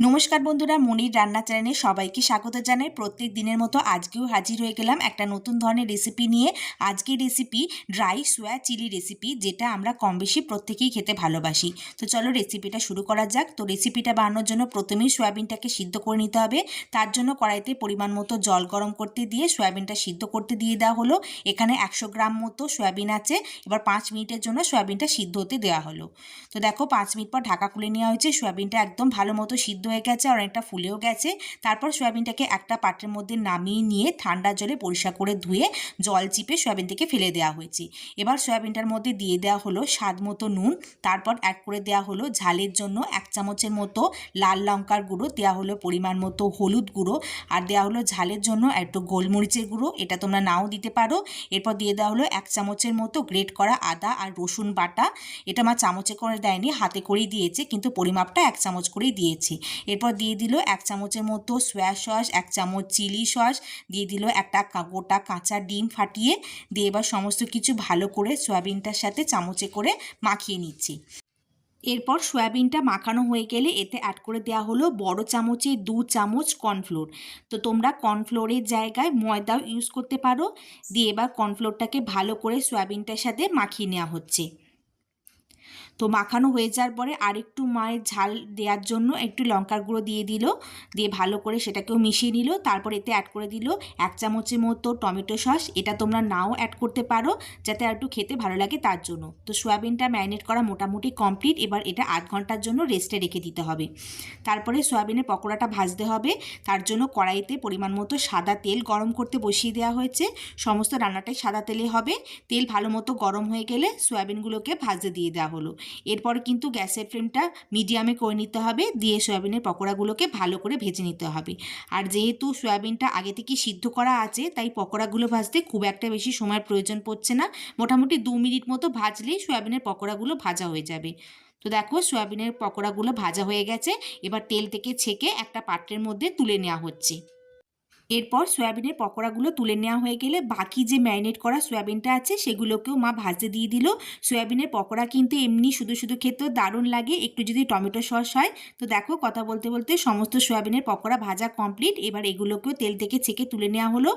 নমস্কার বন্ধুরা, মনির রান্না চ্যানেলে সবাইকে স্বাগত জানাই। প্রত্যেক দিনের মতো আজকেও হাজির হয়ে গেলাম একটা নতুন ধরনের রেসিপি নিয়ে। আজকের recipe dry soya chilli recipe যেটা আমরা কম বেশি প্রত্যেকেই খেতে ভালোবাসি। তো চলো রেসিপিটা শুরু করা যাক। তো রেসিপিটা বানানোর জন্য প্রথমেই সয়াবিনটাকে সিদ্ধ করে নিতে হবে। তার জন্য কড়াইতে পরিমাণ মতো জল গরম করতে দিয়ে সয়াবিনটা সিদ্ধ করতে দিয়ে দেওয়া হলো। এখানে একশো গ্রাম মতো সয়াবিন আছে। এবার পাঁচ মিনিটের জন্য সয়াবিনটা সিদ্ধ হতে দেওয়া হলো। তো দেখো, পাঁচ মিনিট পর ঢাকা খুলে নেওয়া হয়েছে। সয়াবিনটা একদম ভালো মতো সিদ্ধ হয়ে গেছে আর অনেকটা ফুলেও গেছে। তারপর সয়াবিনটাকে একটা পাত্রের মধ্যে নামিয়ে নিয়ে ঠান্ডা জলে পরিষ্কার করে ধুয়ে জল চিপে সয়াবিন থেকে ফেলে দেওয়া হয়েছে। এবার সয়াবিনটার মধ্যে দিয়ে দেওয়া হলো স্বাদ মতো নুন। তারপর অ্যাড করে দেওয়া হলো ঝালের জন্য এক চামচের মতো লাল লঙ্কার গুঁড়ো, দেওয়া হলো পরিমাণ মতো হলুদ গুঁড়ো আর দেওয়া হলো ঝালের জন্য একটু গোলমরিচের গুঁড়ো। এটা তোমরা নাও দিতে পারো। এরপর দিয়ে দেওয়া হলো এক চামচের মতো গ্রেট করা আদা আর রসুন বাটা। এটা আমার চামচে করে দেয়নি, হাতে করেই দিয়েছে কিন্তু পরিমাপটা এক চামচ করেই দিয়েছে। এরপর দিয়ে দিল এক চামচের মতো সোয়া সস এক চামচ চিলি সস দিয়ে দিল একটা গোটা কাঁচা ডিম ফাটিয়ে দিয়ে এবার সমস্ত কিছু ভালো করে সয়াবিনটার সাথে চামচে করে মাখিয়ে নিচ্ছি। এরপর সয়াবিনটা মাখানো হয়ে গেলে এতে অ্যাড করে দেওয়া হলো বড় চামচে দু চামচ কর্নফ্লোর তো তোমরা কর্নফ্লোরের জায়গায় ময়দাও ইউজ করতে পারো। দিয়ে এবার কর্নফ্লোরটাকে ভালো করে সয়াবিনটার সাথে মাখিয়ে নেওয়া হচ্ছে। তো মাখানো হয়ে যাওয়ার পরে আরেকটু মায়ের ঝাল দেওয়ার জন্য একটু লঙ্কার গুঁড়ো দিয়ে দিল। দিয়ে ভালো করে সেটাকেও মিশিয়ে নিল। তারপর এতে অ্যাড করে দিল এক চামচের মতো টমেটো সস। এটা তোমরা নাও অ্যাড করতে পারো যাতে আর একটু খেতে ভালো লাগে তার জন্য। তো সয়াবিনটা ম্যারিনেট করা মোটামুটি কমপ্লিট এবার এটা আধ ঘণ্টার জন্য রেস্টে রেখে দিতে হবে। তারপরে সয়াবিনের পকোড়াটা ভাজতে হবে। তার জন্য কড়াইতে পরিমাণ মতো সাদা তেল গরম করতে বসিয়ে দেওয়া হয়েছে। সমস্ত রান্নাটাই সাদা তেলে হবে। তেল ভালো মতো গরম হয়ে গেলে সয়াবিনগুলোকে ভাজতে দিয়ে দেওয়া হলো। এরপর কিন্তু গ্যাসের ফ্লেমটা মিডিয়ামে করে নিতে হবে, দিয়ে সয়াবিনের পকোড়াগুলোকে ভালো করে ভেজে নিতে হবে। আর যেহেতু সয়াবিনটা আগে থেকে সিদ্ধ করা আছে, তাই পকোড়াগুলো ভাজতে খুব একটা বেশি সময়ের প্রয়োজন পড়ছে না। মোটামুটি দু মিনিট মতো ভাজলেই সয়াবিনের পকোড়াগুলো ভাজা হয়ে যাবে। তো দেখো, সয়াবিনের পকোড়াগুলো ভাজা হয়ে গেছে। এবার তেল থেকে ছেঁকে একটা পাত্রের মধ্যে তুলে নেওয়া হচ্ছে। এরপর সয়াবিনের পকোড়াগুলো তুলে নেওয়া হয়ে গেলে বাকি যে ম্যারিনেট করা সয়াবিনটা আছে সেগুলোকেও মা ভাজতে দিয়ে দিল। সয়াবিনের পকোড়া কিন্তু এমনি শুধু শুধু খেতেও দারুণ লাগে। একটু যদি টমেটো সস হয়, তো দেখো কথা বলতে বলতে সমস্ত সয়াবিনের পকোড়া ভাজা কমপ্লিট এবার এগুলোকেও তেল থেকে ছেঁকে তুলে নেওয়া হলো।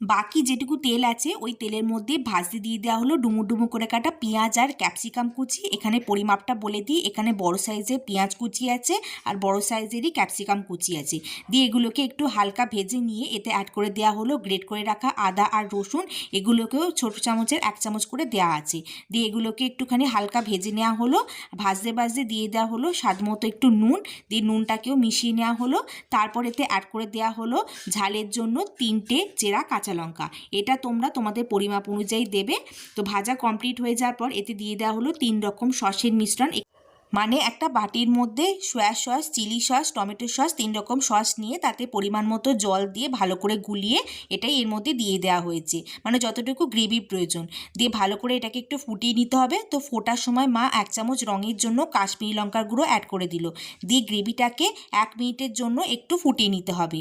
বাকি যেটুকু তেল আছে, ওই তেলের মধ্যে ভাজতে দিয়ে দেওয়া হলো ডুমু ডুমু করে কাটা পেঁয়াজ আর ক্যাপসিকাম কুচি। এখানে পরিমাপটা বলে দিই, এখানে বড় সাইজের পেঁয়াজ কুচি আছে আর বড় সাইজেরই ক্যাপসিকাম কুচি আছে। দিয়ে এগুলোকে একটু হালকা ভেজে নিয়ে এতে অ্যাড করে দেওয়া হলো গ্রেট করে রাখা আদা আর রসুন। এগুলোকেও ছোটো চামচের এক চামচ করে দেওয়া আছে। দিয়ে এগুলোকে একটুখানি হালকা ভেজে নেওয়া হলো। ভাজতে ভাজতে দিয়ে দেওয়া হলো স্বাদ মতো একটু নুন। দিয়ে নুনটাকেও মিশিয়ে নেওয়া হলো। তারপর এতে অ্যাড করে দেওয়া হলো ঝালের জন্য তিনটে চেরা কাঁচা লঙ্কা। এটা তোমরা তোমাদের পরিমাপ অনুযায়ী দেবে। তো ভাজা কমপ্লিট হয়ে যাওয়ার পর এতে দিয়ে দেওয়া হলো তিন রকম সসের মিশ্রণ। মানে একটা বাটির মধ্যে soya sauce chilli sauce tomato sauce তিন রকম সস নিয়ে তাতে পরিমাণ মতো জল দিয়ে ভালো করে গুলিয়ে এটাই এর মধ্যে দিয়ে দেওয়া হয়েছে। মানে যতটুকু গ্রেভি প্রয়োজন। দিয়ে ভালো করে এটাকে একটু ফুটিয়ে নিতে হবে। তো ফোটার সময় মা এক চামচ রঙের জন্য কাশ্মীরি লঙ্কার গুঁড়ো অ্যাড করে দিল। দিয়ে গ্রেভিটাকে এক মিনিটের জন্য একটু ফুটিয়ে নিতে হবে।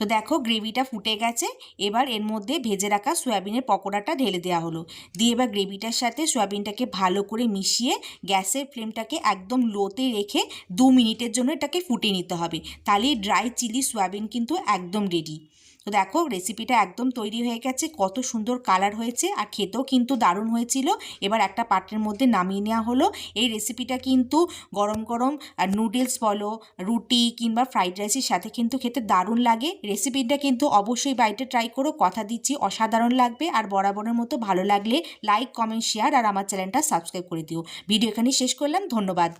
তো দেখো গ্রেভিটা ফুটে গেছে। এবার এর মধ্যে ভেজে রাখা সয়াবিনের পকোড়াটা ঢেলে দেওয়া হলো। দিয়ে এবার গ্রেভিটার সাথে সয়াবিনটাকে ভালো করে মিশিয়ে গ্যাসের ফ্লেমটাকে একদম লোতে রেখে দু মিনিটের জন্য এটাকে ফুটিয়ে নিতে হবে। তাহলে ড্রাই চিলি সয়াবিন কিন্তু একদম রেডি তো দেখো রেসিপিটা একদম তৈরি হয়ে গেছে, কত সুন্দর কালার হয়েছে আর খেতেও কিন্তু দারুণ হয়েছিল। এবার একটা পাত্রের মধ্যে নামিয়ে নেওয়া হলো। এই রেসিপিটা কিন্তু গরম গরম নুডলস বলো, রুটি কিংবা ফ্রাইড রাইসের সাথে কিন্তু খেতে দারুণ লাগে। রেসিপিটা কিন্তু অবশ্যই বাড়িতে ট্রাই করো, কথা দিচ্ছি, অসাধারণ লাগবে আর বরাবরের মতো ভালো লাগলে লাইক কমেন্ট শেয়ার আর আমার চ্যানেলটা সাবস্ক্রাইব করে দিও। ভিডিও এখানেই শেষ করলাম, ধন্যবাদ।